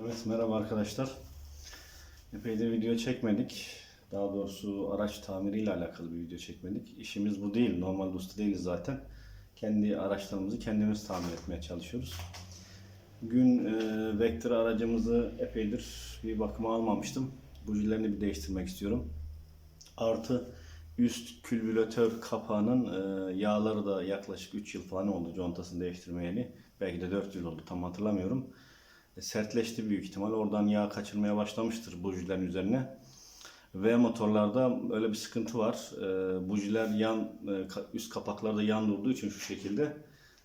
Evet merhaba arkadaşlar. Epeydir video çekmedik. Daha doğrusu araç tamiriyle alakalı bir video çekmedik. İşimiz bu değil. Normalde usta değiliz zaten. Kendi araçlarımızı kendimiz tamir etmeye çalışıyoruz. Bugün e, Vector aracımızı epeydir bir bakıma almamıştım. Bujilerini bir değiştirmek istiyorum. Artı üst külbülatör kapağının e, yağları da yaklaşık 3 yıl falan oldu contasını değiştirmeyeli. Belki de 4 yıl oldu tam hatırlamıyorum. E, sertleşti büyük ihtimal. Oradan yağ kaçırmaya başlamıştır bujilerin üzerine. V motorlarda öyle bir sıkıntı var. E, bujiler yan e, üst kapaklarda yan durduğu için şu şekilde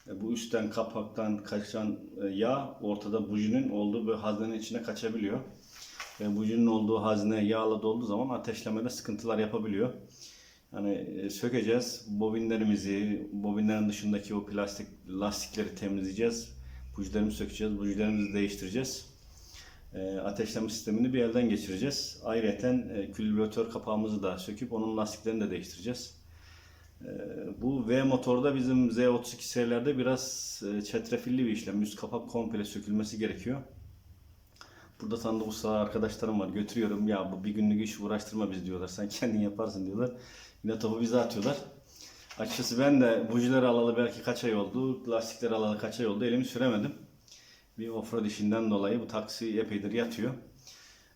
e, bu üstten kapaktan kaçan e, yağ ortada bujinin olduğu bir haznenin içine kaçabiliyor. Ve bujinin olduğu hazne yağla dolduğu zaman ateşlemede sıkıntılar yapabiliyor. Yani e, sökeceğiz. Bobinlerimizi, bobinlerin dışındaki o plastik lastikleri temizleyeceğiz. Bujilerimizi sökeceğiz. Bujilerimizi değiştireceğiz. E, ateşleme sistemini bir elden geçireceğiz. Ayrıca e, külbüratör kapağımızı da söküp onun lastiklerini de değiştireceğiz. E, bu V motorda bizim Z32 serilerde biraz e, çetrefilli bir işlem. Üst kapak komple sökülmesi gerekiyor. Burada tanıdık usta arkadaşlarım var. Götürüyorum. Ya bu bir günlük iş uğraştırma biz diyorlar. Sen kendin yaparsın diyorlar. Yine topu bize atıyorlar. Açıkçası ben de bujileri alalı belki kaç ay oldu. Lastikleri alalı kaç ay oldu. Elimi süremedim. Bir offroad işinden dolayı bu taksi epeydir yatıyor.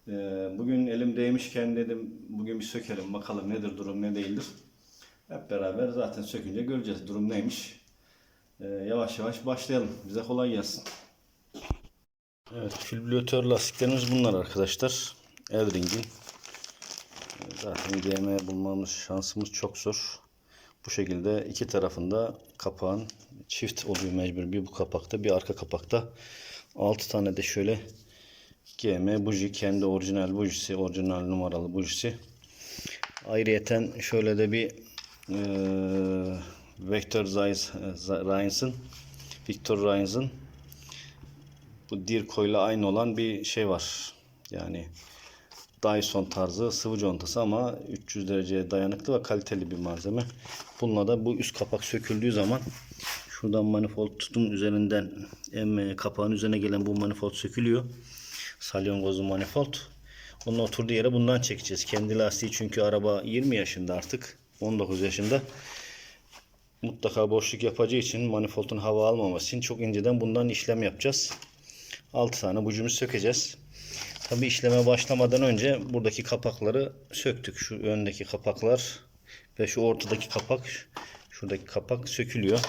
Ee, Bugün elim değmişken dedim bugün bir sökelim bakalım nedir durum ne değildir. Hep beraber zaten sökünce göreceğiz durum neymiş. Ee, Yavaş yavaş başlayalım. Bize kolay gelsin. Evet, külbülatör lastiklerimiz bunlar arkadaşlar. Elring'in. Zaten GM bulmamız şansımız çok zor. Bu şekilde iki tarafında kapağın çift oluyor mecbur. Bir bu kapakta bir arka kapakta. 6 tane de şöyle GM buji kendi orijinal bujisi, orijinal numaralı bujisi. Ayrıyeten şöyle de bir eee Vector Rhines'ın Victor Rhines'ın bu Dirko ile aynı olan bir şey var. Yani Dyson tarzı sıvı contası ama 300 dereceye dayanıklı ve kaliteli bir malzeme. Bununla da bu üst kapak söküldüğü zaman şuradan manifoldun üzerinden emme kapağın üzerine gelen bu manifold sökülüyor. Salyangozlu manifold. Onun oturduğu yere bundan çekeceğiz. Kendi lastiği çünkü araba 20 yaşında artık. 19 yaşında. Mutlaka boşluk yapacağı için manifoldun hava almaması için çok inceden bundan işlem yapacağız. 6 tane bucumuzu sökeceğiz. Tabi işleme başlamadan önce buradaki kapakları söktük. Şu öndeki kapaklar ve şu ortadaki kapak, şuradaki kapak sökülüyor.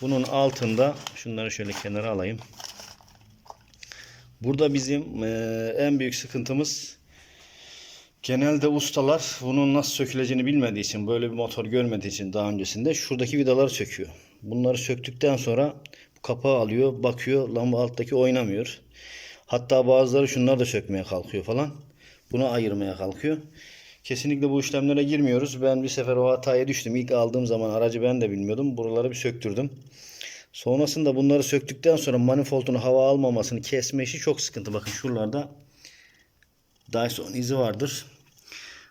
Bunun altında şunları şöyle kenara alayım. Burada bizim eee, en büyük sıkıntımız genelde ustalar bunun nasıl söküleceğini bilmediği için böyle bir motor görmediği için daha öncesinde şuradaki vidaları söküyor. Bunları söktükten sonra kapağı alıyor, bakıyor lamba alttaki oynamıyor. Hatta bazıları şunları da sökmeye kalkıyor falan. Bunu ayırmaya kalkıyor. Kesinlikle bu işlemlere girmiyoruz. Ben bir sefer o hataya düştüm. İlk aldığım zaman aracı ben de bilmiyordum. Buraları bir söktürdüm. Sonrasında bunları söktükten sonra manifoldun hava almamasını kesme işi çok sıkıntı. Bakın şuralarda Dyson izi vardır.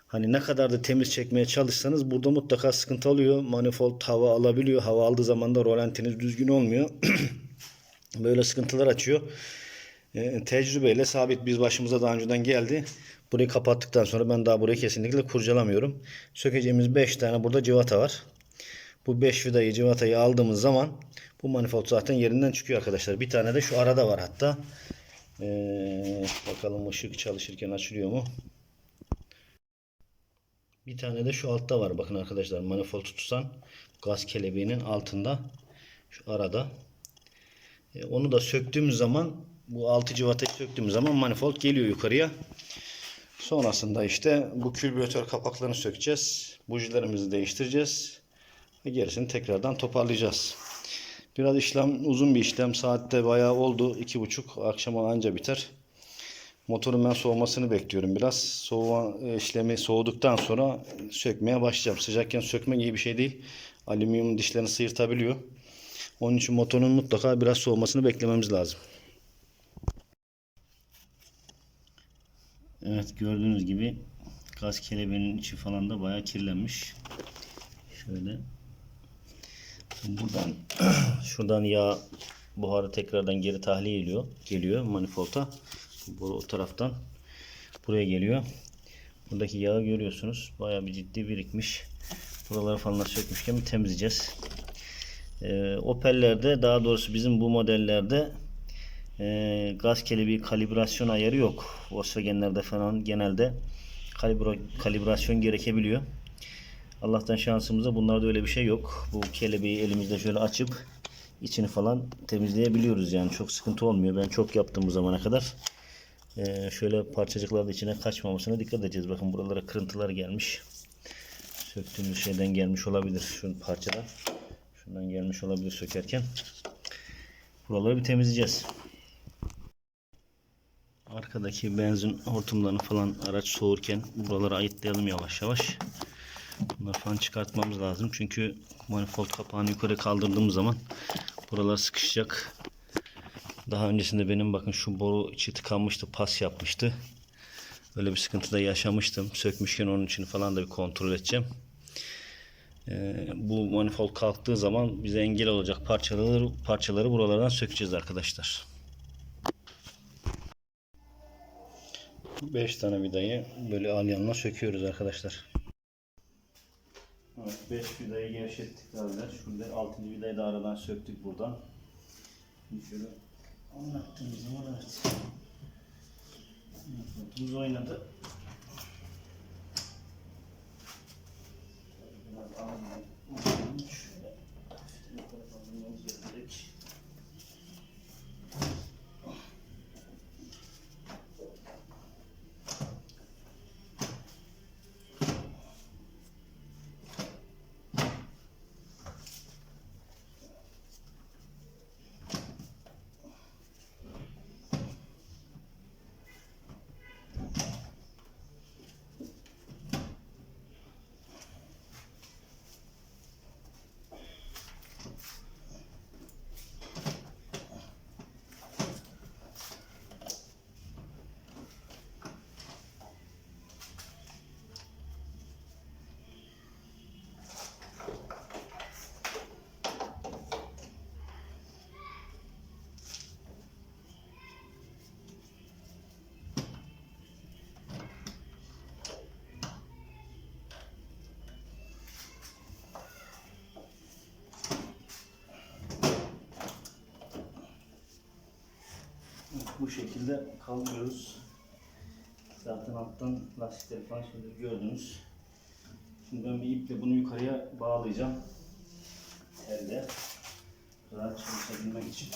Hani ne kadar da temiz çekmeye çalışsanız burada mutlaka sıkıntı oluyor. Manifold hava alabiliyor. Hava aldığı zaman da rolantiniz düzgün olmuyor. Böyle sıkıntılar açıyor. E, tecrübeyle sabit biz başımıza daha önceden geldi. Burayı kapattıktan sonra ben daha burayı kesinlikle kurcalamıyorum. Sökeceğimiz 5 tane burada civata var. Bu 5 vidayı civatayı aldığımız zaman bu manifold zaten yerinden çıkıyor arkadaşlar. Bir tane de şu arada var hatta. Ee, bakalım ışık çalışırken açılıyor mu? Bir tane de şu altta var. Bakın arkadaşlar manifold tutusan gaz kelebeğinin altında şu arada. E, onu da söktüğümüz zaman bu altı civatayı söktüğümüz zaman manifold geliyor yukarıya. Sonrasında işte bu külbüratör kapaklarını sökeceğiz. Bujilerimizi değiştireceğiz. Ve gerisini tekrardan toparlayacağız. Biraz işlem uzun bir işlem. Saatte bayağı oldu. iki buçuk akşama anca biter. Motorun ben soğumasını bekliyorum biraz. Soğuma işlemi soğuduktan sonra sökmeye başlayacağım. Sıcakken sökmek iyi bir şey değil. Alüminyum dişlerini sıyırtabiliyor. Onun için motorun mutlaka biraz soğumasını beklememiz lazım. Evet gördüğünüz gibi gaz kelebeğinin içi falan da bayağı kirlenmiş. Şöyle buradan şuradan yağ buharı tekrardan geri tahliye ediyor. Geliyor manifolta. Bu o taraftan buraya geliyor. Buradaki yağı görüyorsunuz. Bayağı bir ciddi birikmiş. Buraları falan sökmüşken bir temizleyeceğiz. Ee, Opel'lerde daha doğrusu bizim bu modellerde e, gaz kelebeği kalibrasyon ayarı yok. Volkswagen'lerde falan genelde kalibra, kalibrasyon gerekebiliyor. Allah'tan şansımıza bunlarda öyle bir şey yok. Bu kelebeği elimizde şöyle açıp içini falan temizleyebiliyoruz yani çok sıkıntı olmuyor. Ben çok yaptım bu zamana kadar. Ee, şöyle parçacıklar da içine kaçmamasına dikkat edeceğiz. Bakın buralara kırıntılar gelmiş. Söktüğümüz şeyden gelmiş olabilir. Şu parçadan. Şundan gelmiş olabilir sökerken. Buraları bir temizleyeceğiz. Arkadaki benzin hortumlarını falan araç soğurken buraları ayıtlayalım yavaş yavaş. Bunları falan çıkartmamız lazım. Çünkü manifold kapağını yukarı kaldırdığım zaman buralar sıkışacak. Daha öncesinde benim bakın şu boru içi tıkanmıştı. Pas yapmıştı. Öyle bir sıkıntı da yaşamıştım. Sökmüşken onun için falan da bir kontrol edeceğim. Ee, bu manifold kalktığı zaman bize engel olacak parçaları parçaları buralardan sökeceğiz arkadaşlar. 5 tane vidayı böyle alyanla söküyoruz arkadaşlar. Evet 5 vidayı gevşettik herhalde. Şurada 6. vidayı da aradan söktük buradan. Şöyle anlattığımız zaman evet. Tuz oynadı. Biraz ağzını şöyle yukarı kaldırmamız gerekecek. Bu şekilde kaldırıyoruz. Zaten alttan lastikleri falan şimdi gördünüz. Şimdi ben bir iple bunu yukarıya bağlayacağım. Elde. Rahat çalışabilmek için.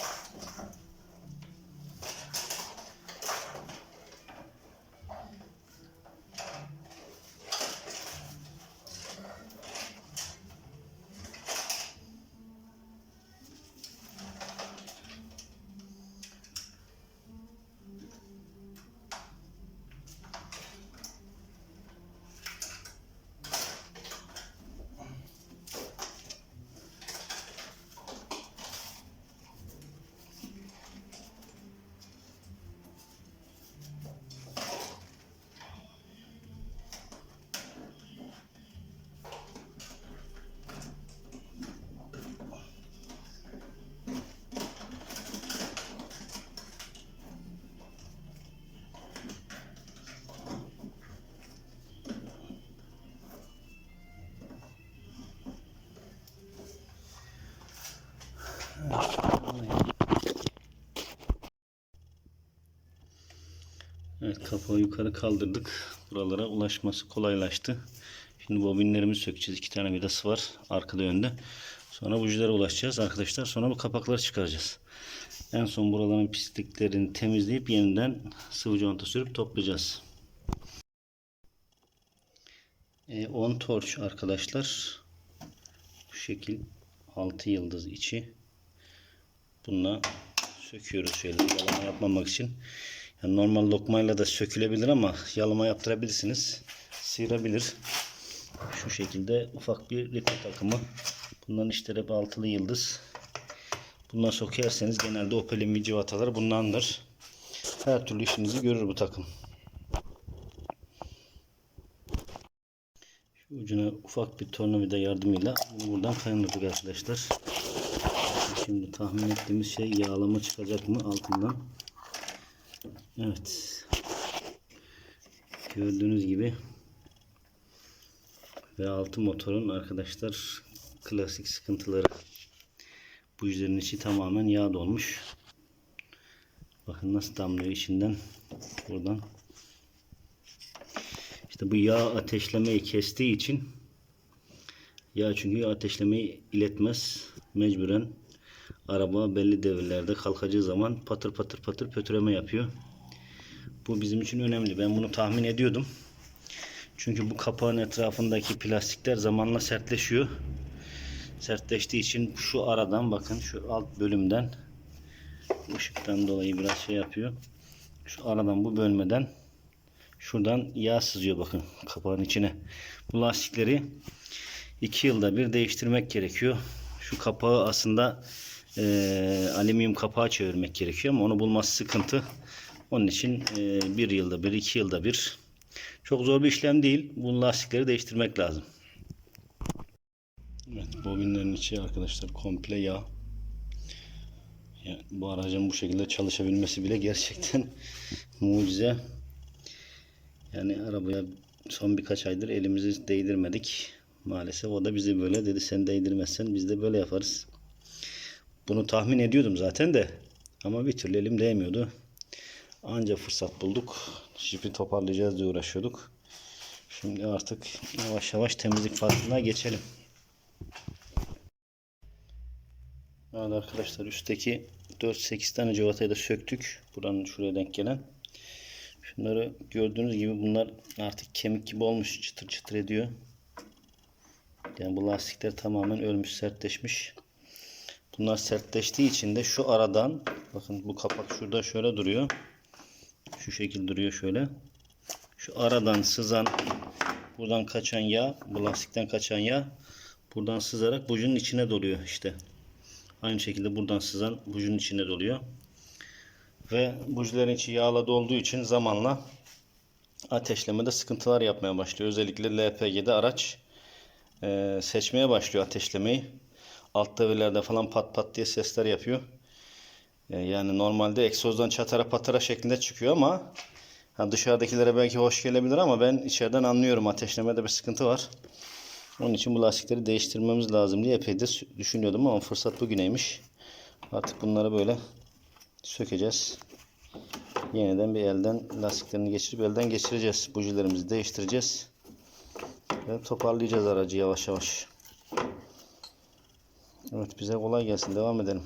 Evet kapağı yukarı kaldırdık. Buralara ulaşması kolaylaştı. Şimdi bobinlerimizi sökeceğiz. İki tane vidası var. Arkada önde. Sonra bujilara ulaşacağız arkadaşlar. Sonra bu kapakları çıkaracağız. En son buraların pisliklerini temizleyip yeniden sıvı conta sürüp toplayacağız. E, 10 torch arkadaşlar. Bu şekil 6 yıldız içi. Bununla söküyoruz şöyle yalama yapmamak için. Yani normal lokmayla da sökülebilir ama yalama yaptırabilirsiniz. Sıyırabilir. Şu şekilde ufak bir ripe takımı. Bunların işte hep altılı yıldız. Bundan sökerseniz genelde Opel'in civataları bundandır. Her türlü işinizi görür bu takım. Şu ucuna ufak bir tornavida yardımıyla bunu buradan kaynattık arkadaşlar. Şimdi tahmin ettiğimiz şey yağlama çıkacak mı altından? Evet. Gördüğünüz gibi ve altı motorun arkadaşlar klasik sıkıntıları. Bujilerin içi tamamen yağ dolmuş. Bakın nasıl damlıyor içinden. Buradan. İşte bu yağ ateşlemeyi kestiği için yağ çünkü ateşlemeyi iletmez. Mecburen araba belli devirlerde kalkacağı zaman patır patır patır pötüreme yapıyor. Bu bizim için önemli. Ben bunu tahmin ediyordum. Çünkü bu kapağın etrafındaki plastikler zamanla sertleşiyor. Sertleştiği için şu aradan bakın şu alt bölümden ışıktan dolayı biraz şey yapıyor. Şu aradan bu bölmeden şuradan yağ sızıyor bakın kapağın içine. Bu lastikleri 2 yılda bir değiştirmek gerekiyor. Şu kapağı aslında e, alüminyum kapağı çevirmek gerekiyor ama onu bulması sıkıntı. Onun için e, bir yılda bir, iki yılda bir. Çok zor bir işlem değil. Bu lastikleri değiştirmek lazım. Evet, bobinlerin içi arkadaşlar komple yağ. Yani bu aracın bu şekilde çalışabilmesi bile gerçekten mucize. Yani arabaya son birkaç aydır elimizi değdirmedik. Maalesef o da bizi böyle dedi sen değdirmezsen biz de böyle yaparız. Bunu tahmin ediyordum zaten de ama bir türlü elim değmiyordu. Anca fırsat bulduk. Jipi toparlayacağız diye uğraşıyorduk. Şimdi artık yavaş yavaş temizlik faslına geçelim. Evet arkadaşlar üstteki 4-8 tane cıvatayı da söktük. Buranın şuraya denk gelen. Şunları gördüğünüz gibi bunlar artık kemik gibi olmuş. Çıtır çıtır ediyor. Yani bu lastikler tamamen ölmüş, sertleşmiş. Bunlar sertleştiği için de şu aradan bakın bu kapak şurada şöyle duruyor. Şu şekil duruyor şöyle. Şu aradan sızan buradan kaçan yağ, bu lastikten kaçan yağ buradan sızarak bucunun içine doluyor işte. Aynı şekilde buradan sızan bucunun içine doluyor. Ve bujilerin içi yağla dolduğu için zamanla ateşlemede sıkıntılar yapmaya başlıyor. Özellikle LPG'de araç seçmeye başlıyor ateşlemeyi. Alt devirlerde falan pat pat diye sesler yapıyor. E, yani normalde egzozdan çatara patara şeklinde çıkıyor ama ha dışarıdakilere belki hoş gelebilir ama ben içeriden anlıyorum ateşlemede bir sıkıntı var. Onun için bu lastikleri değiştirmemiz lazım diye epeydir düşünüyordum ama fırsat bugüneymiş. Artık bunları böyle sökeceğiz. Yeniden bir elden lastiklerini geçirip elden geçireceğiz. Bujilerimizi değiştireceğiz. Ve toparlayacağız aracı yavaş yavaş. Evet bize kolay gelsin. Devam edelim.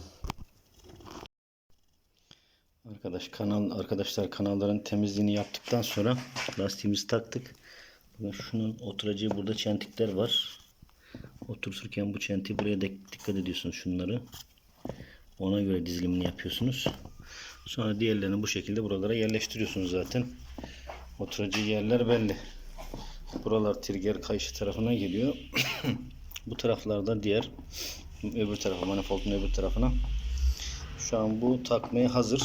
Arkadaş kanal arkadaşlar kanalların temizliğini yaptıktan sonra lastiğimizi taktık. Bakın şunun oturacağı burada çentikler var. Oturturken bu çentiği buraya dek- dikkat ediyorsunuz şunları. Ona göre dizilimini yapıyorsunuz. Sonra diğerlerini bu şekilde buralara yerleştiriyorsunuz zaten. Oturacağı yerler belli. Buralar trigger kayışı tarafına geliyor. bu taraflarda diğer öbür tarafa manifoldun öbür tarafına. Şu an bu takmaya hazır.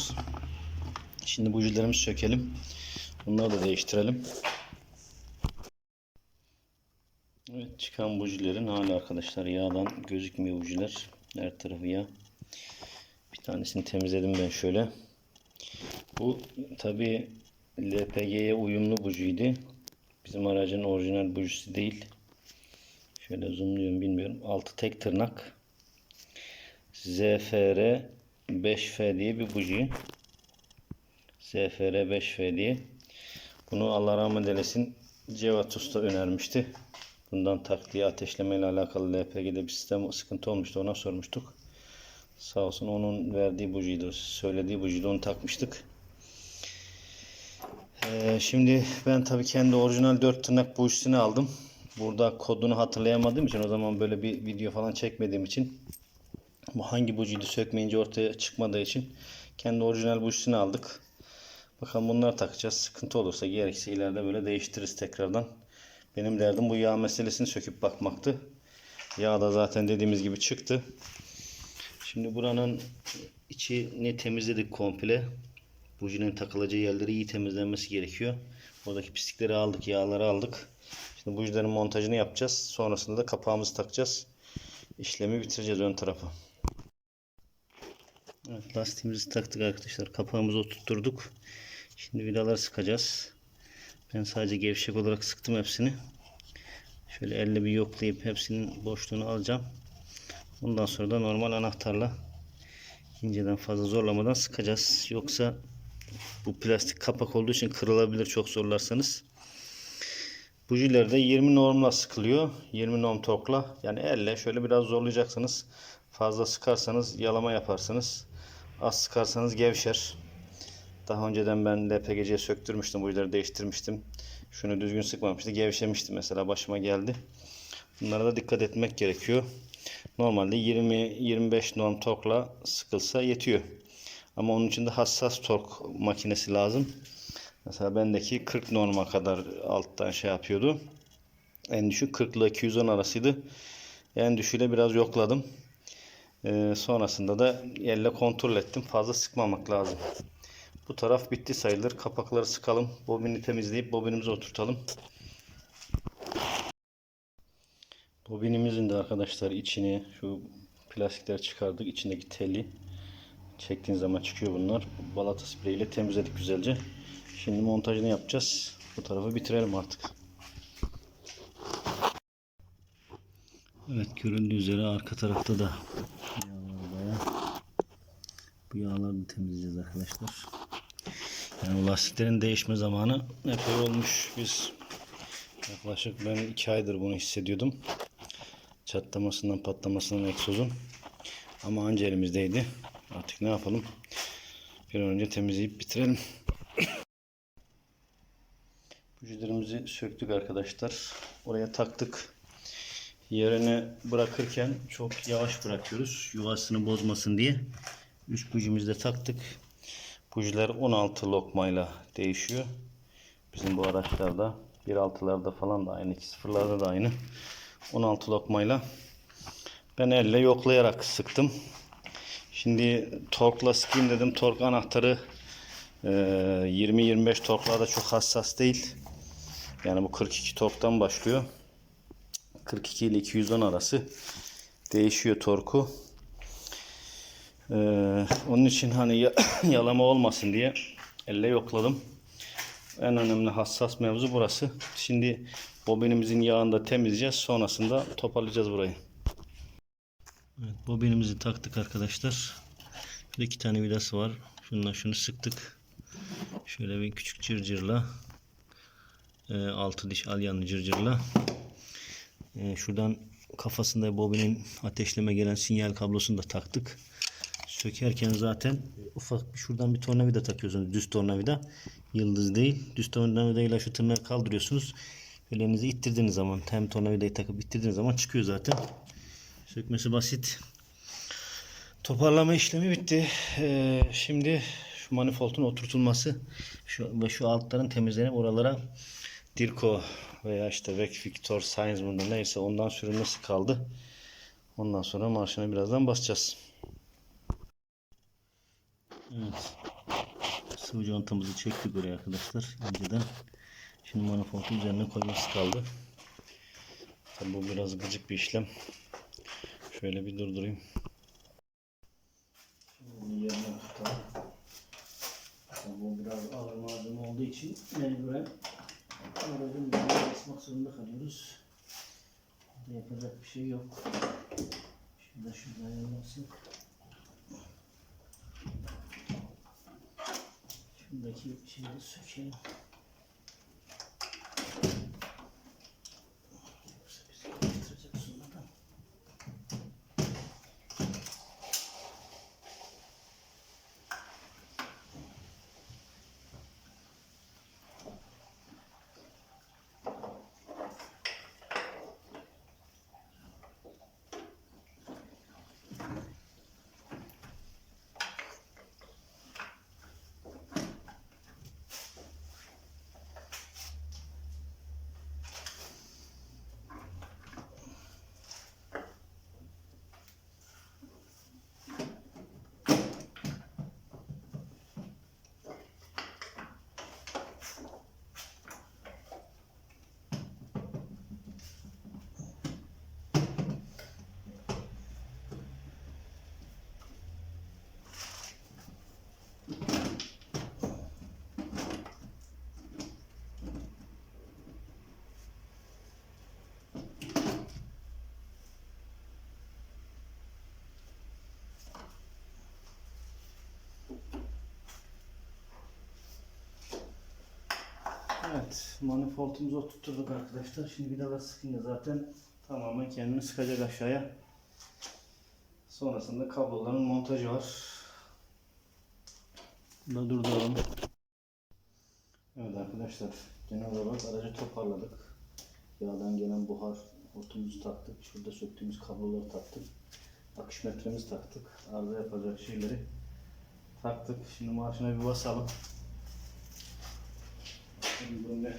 Şimdi bujilerimizi sökelim. Bunları da değiştirelim. Evet çıkan bujilerin hala arkadaşlar yağdan gözükmüyor bujiler. Her tarafı yağ. Bir tanesini temizledim ben şöyle. Bu tabi LPG'ye uyumlu bujiydi. Bizim aracın orijinal bujisi değil. Şöyle zoomluyorum bilmiyorum. Altı tek tırnak. ZFR 5F diye bir buji. ZFR 5F diye. Bunu Allah rahmet eylesin Cevat Usta önermişti. Bundan taktiği ateşleme ile alakalı LPG'de bir sistem sıkıntı olmuştu. Ona sormuştuk. Sağ olsun onun verdiği bujiydi. Söylediği bujiydi. Onu takmıştık. Ee, şimdi ben tabii kendi orijinal 4 tırnak bujisini aldım. Burada kodunu hatırlayamadığım için o zaman böyle bir video falan çekmediğim için bu hangi bujiydi sökmeyince ortaya çıkmadığı için kendi orijinal bujisini aldık. Bakalım bunları takacağız. Sıkıntı olursa gerekirse ileride böyle değiştiririz tekrardan. Benim derdim bu yağ meselesini söküp bakmaktı. Yağ da zaten dediğimiz gibi çıktı. Şimdi buranın içini temizledik komple. Bujinin takılacağı yerleri iyi temizlenmesi gerekiyor. Buradaki pislikleri aldık, yağları aldık. Şimdi bujilerin montajını yapacağız. Sonrasında da kapağımızı takacağız. İşlemi bitireceğiz ön tarafa. Evet, lastiğimizi taktık arkadaşlar. Kapağımızı oturtturduk. Şimdi vidaları sıkacağız. Ben sadece gevşek olarak sıktım hepsini. Şöyle elle bir yoklayıp hepsinin boşluğunu alacağım. Ondan sonra da normal anahtarla inceden fazla zorlamadan sıkacağız. Yoksa bu plastik kapak olduğu için kırılabilir çok zorlarsanız. Bujiler de 20 normla sıkılıyor. 20 norm torkla. Yani elle şöyle biraz zorlayacaksınız. Fazla sıkarsanız yalama yaparsınız. Az sıkarsanız gevşer. Daha önceden ben LPGC'ye söktürmüştüm. Bujileri değiştirmiştim. Şunu düzgün sıkmamıştı. Gevşemişti mesela başıma geldi. Bunlara da dikkat etmek gerekiyor. Normalde 20-25 norm torkla sıkılsa yetiyor. Ama onun için de hassas tork makinesi lazım. Mesela bendeki 40 norma kadar alttan şey yapıyordu. En düşük 40 ile 210 arasıydı. En düşüğüyle biraz yokladım. Ee, sonrasında da elle kontrol ettim. Fazla sıkmamak lazım. Bu taraf bitti sayılır. Kapakları sıkalım. Bobini temizleyip bobinimizi oturtalım. Bobinimizin de arkadaşlar içini şu plastikleri çıkardık. İçindeki teli çektiğin zaman çıkıyor bunlar. Balata spreyiyle temizledik güzelce. Şimdi montajını yapacağız. Bu tarafı bitirelim artık. Evet görüldüğü üzere arka tarafta da yağlar bayağı. Bu yağları temizleyeceğiz arkadaşlar. Yani lastiklerin değişme zamanı epey olmuş. Biz yaklaşık ben iki aydır bunu hissediyordum. Çatlamasından patlamasından egzozun. Ama anca elimizdeydi. Artık ne yapalım? Bir an önce temizleyip bitirelim. Bujilerimizi söktük arkadaşlar. Oraya taktık. Yerine bırakırken çok yavaş bırakıyoruz. Yuvasını bozmasın diye. Üst bujimizi de taktık. Bujiler 16 lokmayla değişiyor. Bizim bu araçlarda 1.6'larda falan da aynı. 2.0'larda da aynı. 16 lokmayla ben elle yoklayarak sıktım. Şimdi torkla sıkayım dedim. Tork anahtarı e, 20-25 torklarda çok hassas değil. Yani bu 42 torktan başlıyor. 42 ile 210 arası değişiyor torku. Ee, onun için hani ya- yalama olmasın diye elle yokladım. En önemli hassas mevzu burası. Şimdi bobinimizin yağını da temizleyeceğiz. Sonrasında toparlayacağız burayı. Evet, bobinimizi taktık arkadaşlar. Şurada iki tane vidası var. Şununla şunu sıktık. Şöyle bir küçük cırcırla e, altı diş alyanlı cırcırla e, şuradan kafasında bobinin ateşleme gelen sinyal kablosunu da taktık. Sökerken zaten ufak bir şuradan bir tornavida takıyorsunuz. Düz tornavida. Yıldız değil. Düz tornavidayla şu tırnağı kaldırıyorsunuz. Elinizi ittirdiğiniz zaman hem tornavidayı takıp ittirdiğiniz zaman çıkıyor zaten. Sökmesi basit. Toparlama işlemi bitti. Ee, şimdi şu manifoldun oturtulması şu, ve şu altların temizlenip oralara Dirko veya işte Vec Victor Science mı neyse ondan sürülmesi kaldı. Ondan sonra marşına birazdan basacağız. Evet. Sıvı contamızı çektik buraya arkadaşlar önceden. Şimdi manifoldun üzerine koyması kaldı. Tabi bu biraz gıcık bir işlem. Şöyle bir durdurayım. Şimdi yerine tutalım. Bu biraz ağır malzeme olduğu için mecburen aracın basmak zorunda kalıyoruz. Burada yapacak bir şey yok. Şurada şurada ayarlasın. Şuradaki şeyi sökelim. Evet, manifoldumuzu oturtturduk arkadaşlar. Şimdi bir daha sıkınca zaten tamamen kendini sıkacak aşağıya. Sonrasında kabloların montajı var. Bunu da durduralım. Evet arkadaşlar, genel olarak aracı toparladık. Yağdan gelen buhar hortumumuzu taktık. Şurada söktüğümüz kabloları taktık. Akış metremizi taktık. Arıza yapacak şeyleri taktık. Şimdi marşına bir basalım. Şimdi durum ne?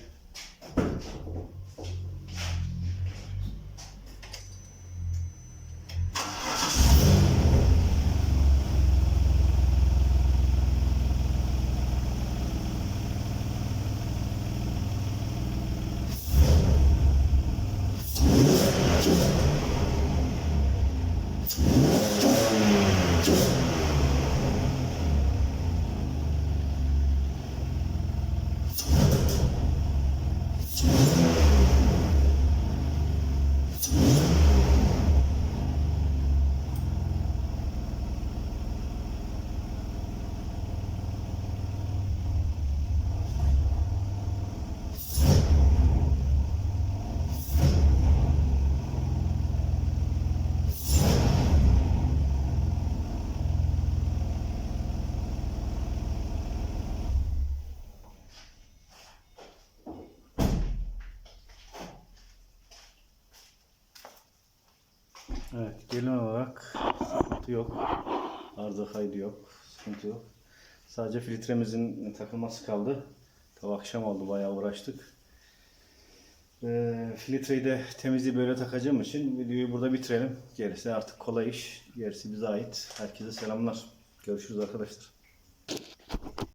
Evet, genel olarak sıkıntı yok. Arıza kaydı yok, sıkıntı yok. Sadece filtremizin takılması kaldı. Tabi akşam oldu, bayağı uğraştık. Ee, filtreyi de temizliği böyle takacağım için videoyu burada bitirelim. Gerisi artık kolay iş. Gerisi bize ait. Herkese selamlar. Görüşürüz arkadaşlar.